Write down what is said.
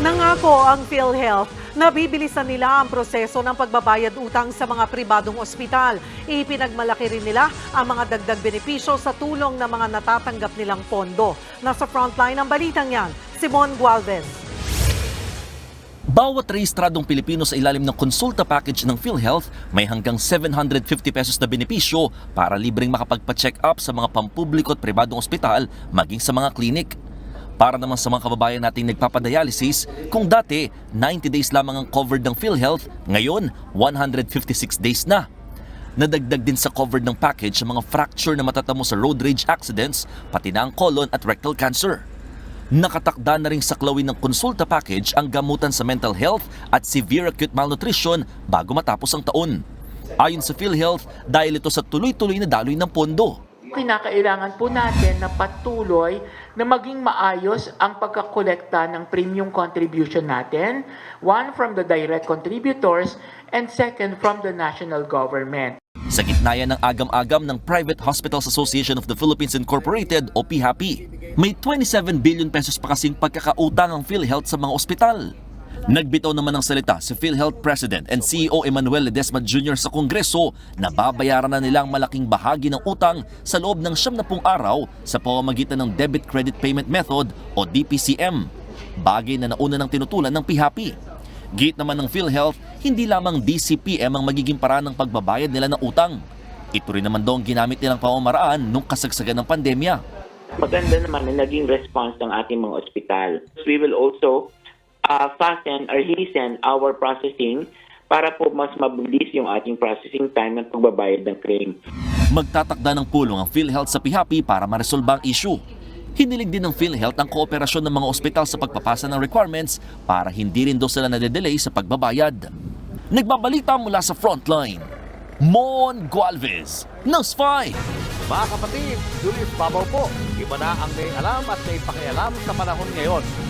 Nangako ang PhilHealth na bibilisan nila ang proseso ng pagbabayad utang sa mga pribadong ospital. Ipinagmalaki rin nila ang mga dagdag benepisyo sa tulong ng mga natatanggap nilang pondo. Nasa frontline ang balitang yan, Simon Gualvez. Bawat rehistradong Pilipino sa ilalim ng konsulta package ng PhilHealth may hanggang 750 pesos na benepisyo para libreng makapagpa-check up sa mga pampubliko at pribadong ospital maging sa mga klinik. Para naman sa mga kababayan nating nagpapadialysis, kung dati 90 days lamang ang covered ng PhilHealth, ngayon 156 days na. Nadagdag din sa covered ng package ang mga fracture na matatamo sa road rage accidents, pati na ang colon at rectal cancer. Nakatakda na rin saklawin ng konsulta package ang gamutan sa mental health at severe acute malnutrition bago matapos ang taon. Ayon sa PhilHealth, dahil ito sa tuloy-tuloy na daloy ng pondo. Kinakailangan po natin na patuloy na maging maayos ang pagkakolekta ng premium contribution natin. One, from the direct contributors, and second, from the national government. Sa gitna ng agam-agam ng Private Hospitals Association of the Philippines Incorporated o PHAPI, may 27 billion pesos pa kasing pagkakautang ang PhilHealth sa mga ospital. Nagbitaw naman ng salita si PhilHealth President and CEO Emmanuel Ledesma Jr. sa Kongreso na babayaran na nila ang malaking bahagi ng utang sa loob ng 70 araw sa pamamagitan ng Debit Credit Payment Method o DPCM. Bagay na nauna ng tinutulan ng PHAPI. Gate naman ng PhilHealth, hindi lamang DCPM ang magiging paraan ng pagbabayad nila ng utang. Ito rin naman daw ang ginamit nilang pamamaraan nung kasagsagan ng pandemya. maganda naman na naging response ng ating mga ospital. We will also uh, fasten or hasten our processing para po mas mabilis yung ating processing time at pagbabayad ng claim. Magtatakda ng pulong ang PhilHealth sa PHAPI para maresolba ang issue. Hinilig din ng PhilHealth ang kooperasyon ng mga ospital sa pagpapasa ng requirements para hindi rin daw sila nade-delay sa pagbabayad. Nagbabalita mula sa frontline, Mon Gualvez, News 5. Mga kapatid, Julius Babaw po. Iba na ang may alam at may pakialam sa panahon ngayon.